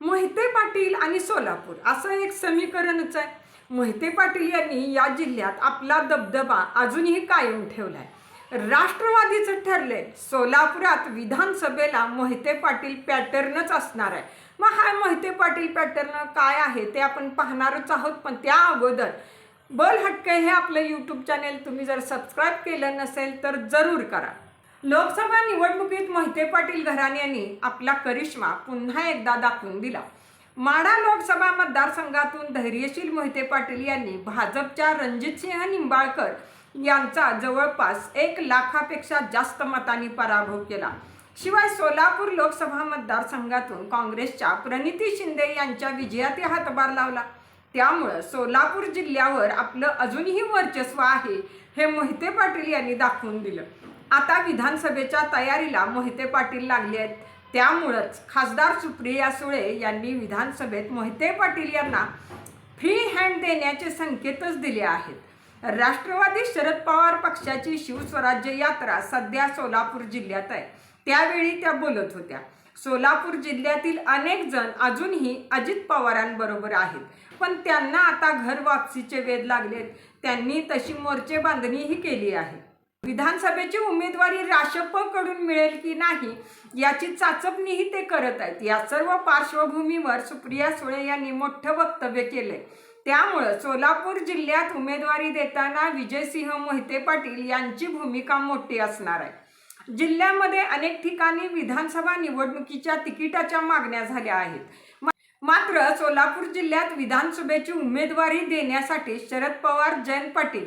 मोहिते पाटील आणि सोलापूर. असं एक समीकरणच आहे. मोहिते पाटील यांनी या जिल्ह्यात आपला दबदबा अजूनही कायम ठेवला आहे राष्ट्रवादीचं ठरले सोलापुरात विधानसभेला मोहिते पाटील पॅटर्नच असणार आहे. मग हा मोहिते पाटील पॅटर्न काय आहे ते आपण पाहणारच आहोत. पण त्या अगोदर बल हटके हे आपलं यूट्यूब चॅनेल तुम्ही जर सबस्क्राईब केलं नसेल तर जरूर करा. लोकसभा निवडणुकीत मोहिते पाटील घराण्याने आपला करिश्मा पुन्हा एकदा दाखवून दिला. माडा लोकसभा मतदारसंघातून धैर्यशील मोहिते पाटील यांनी भाजपच्या रणजितसिंह निंबाळकर यांचा जवळपास एक लाखापेक्षा जास्त मतांनी पराभव केला. शिवाय सोलापूर लोकसभा मतदारसंघातून काँग्रेसच्या प्रणिती शिंदे यांच्या विजयातही हातभार लावला. त्यामुळं सोलापूर जिल्ह्यावर आपलं अजूनही वर्चस्व आहे हे मोहिते पाटील यांनी दाखवून दिलं. आता विधानसभेच्या तयारीला मोहिते पाटील लागले आहेत. त्यामुळंच खासदार सुप्रिया सुळे यांनी विधानसभेत मोहिते पाटील यांना फ्री हँड देण्याचे संकेतच दिले आहेत. राष्ट्रवादी शरद पवार पक्षाची शिवस्वराज्य यात्रा सध्या सोलापूर जिल्ह्यात आहे. त्यावेळी त्या बोलत होत्या. सोलापूर जिल्ह्यातील अनेक जण अजूनही अजित पवारांबरोबर आहेत. पण त्यांना आता घर वापसीचे वेध लागलेत. त्यांनी तशी मोर्चे बांधणीही केली आहे. विधानसभेची उमेदवारी राष्ट्रपकडून मिळेल की नाही याची चाचपणीही ते करत आहेत. या सर्व पार्श्वभूमीवर सुप्रिया सुळे यांनी मोठं वक्तव्य केलंय. त्यामुळं सोलापूर जिल्ह्यात उमेदवारी देताना विजयसिंह मोहिते पाटील यांची भूमिका मोठी असणार आहे. जिल्ह्यामध्ये अनेक ठिकाणी विधानसभा निवडणुकीच्या तिकिटाच्या मागण्या झाल्या आहेत. मात्र सोलापूर जिल्ह्यात विधानसभेची उमेदवारी देण्यासाठी शरद पवार जयंत पाटील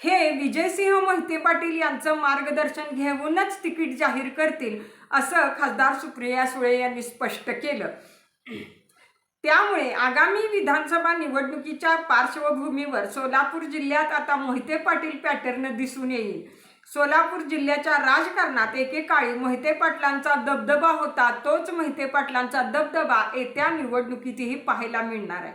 हे विजयसिंह मोहिते पाटील यांचं मार्गदर्शन घेऊनच तिकीट जाहीर करतील असं खासदार सुप्रिया सुळे यांनी स्पष्ट केलं. त्यामुळे आगामी विधानसभा निवडणुकीच्या पार्श्वभूमीवर सोलापूर जिल्ह्यात आता मोहिते पाटील पॅटर्न दिसून येईल. सोलापूर जिल्ह्याच्या राजकारणात एकेकाळी मोहिते पाटलांचा दबदबा होता तोच मोहिते पाटलांचा दबदबा येत्या निवडणुकीतही पाहायला मिळणार आहे.